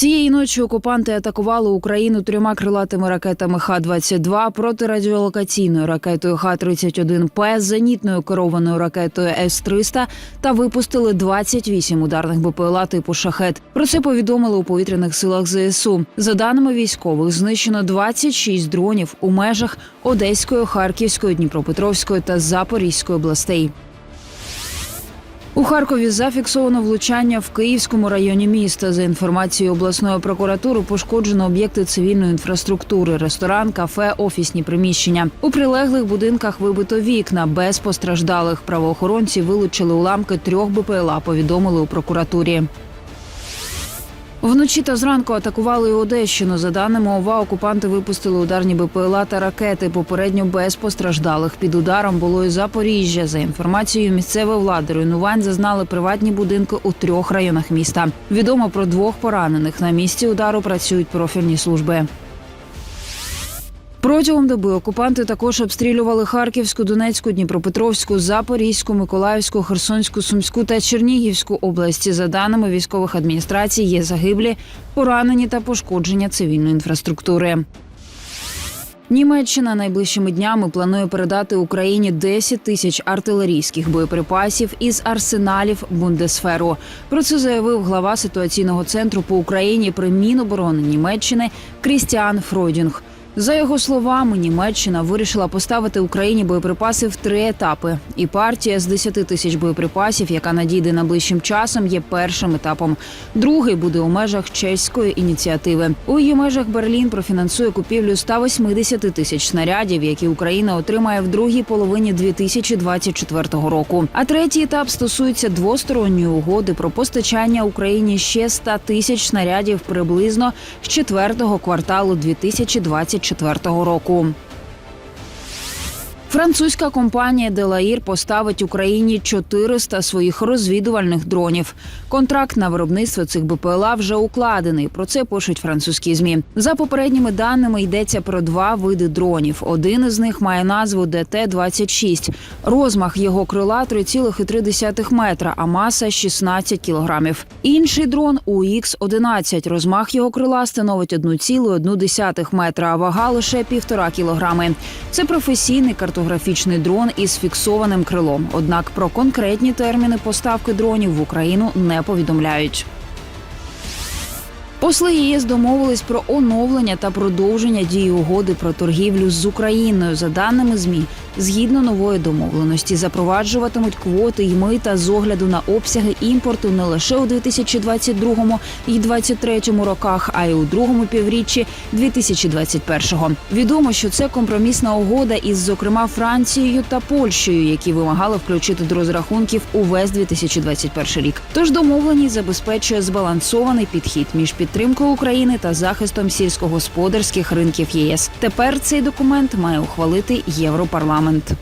Цієї ночі окупанти атакували Україну трьома крилатими ракетами Х-22, протирадіолокаційною ракетою Х-31П, зенітною керованою ракетою С-300 та випустили 28 ударних БПЛА типу «Шахет». Про це повідомили у повітряних силах ЗСУ. За даними військових, знищено 26 дронів у межах Одеської, Харківської, Дніпропетровської та Запорізької областей. У Харкові зафіксовано влучання в Київському районі міста. За інформацією обласної прокуратури, пошкоджено об'єкти цивільної інфраструктури, ресторан, кафе, офісні приміщення. У прилеглих будинках вибито вікна без постраждалих. Правоохоронці вилучили уламки трьох БПЛА. Повідомили у прокуратурі. Вночі та зранку атакували Одещину. За даними ОВА, окупанти випустили ударні БПЛА та ракети. Попередньо без постраждалих. Під ударом було і Запоріжжя. За інформацією місцевої влади, руйнувань зазнали приватні будинки у трьох районах міста. Відомо про двох поранених. На місці удару працюють профільні служби. Протягом доби окупанти також обстрілювали Харківську, Донецьку, Дніпропетровську, Запорізьку, Миколаївську, Херсонську, Сумську та Чернігівську області. За даними військових адміністрацій, є загиблі, поранені та пошкодження цивільної інфраструктури. Німеччина найближчими днями планує передати Україні 10 тисяч артилерійських боєприпасів із арсеналів Бундесферу. Про це заявив глава ситуаційного центру по Україні при Міноборони Німеччини Крістіан Фройдінг. За його словами, Німеччина вирішила поставити Україні боєприпаси в три етапи. І партія з 10 тисяч боєприпасів, яка надійде найближчим часом, є першим етапом. Другий буде у межах чеської ініціативи. У її межах Берлін профінансує купівлю 180 тисяч снарядів, які Україна отримає в другій половині 2024 року. А третій етап стосується двосторонньої угоди про постачання Україні ще 100 тисяч снарядів приблизно з четвертого кварталу 2024 року. Французька компанія Делаїр поставить Україні 400 своїх розвідувальних дронів. Контракт на виробництво цих БПЛА вже укладений. Про це пишуть французькі змі. За попередніми даними йдеться про два види дронів. Один із них має назву ДТ-26. Розмах його крила 3,3 метра, а маса 16 кілограмів. Інший дрон УХ-11. Розмах його крила становить 1,1 метра, а вага лише півтора кілограми. Це професійний картографічний дрон із фіксованим крилом. Однак про конкретні терміни поставки дронів в Україну не повідомляють. Посли ЄС домовились про оновлення та продовження дії угоди про торгівлю з Україною. За даними змі, згідно нової домовленості, запроваджуватимуть квоти й мита з огляду на обсяги імпорту не лише у 2022 і 2023 роках, а й у другому півріччі 2021-го. Відомо, що це компромісна угода із, зокрема, Францією та Польщею, які вимагали включити до розрахунків увесь 2021 рік. Тож домовленість забезпечує збалансований підхід між підтримкою України та захистом сільськогосподарських ринків ЄС. Тепер цей документ має ухвалити Європарламент.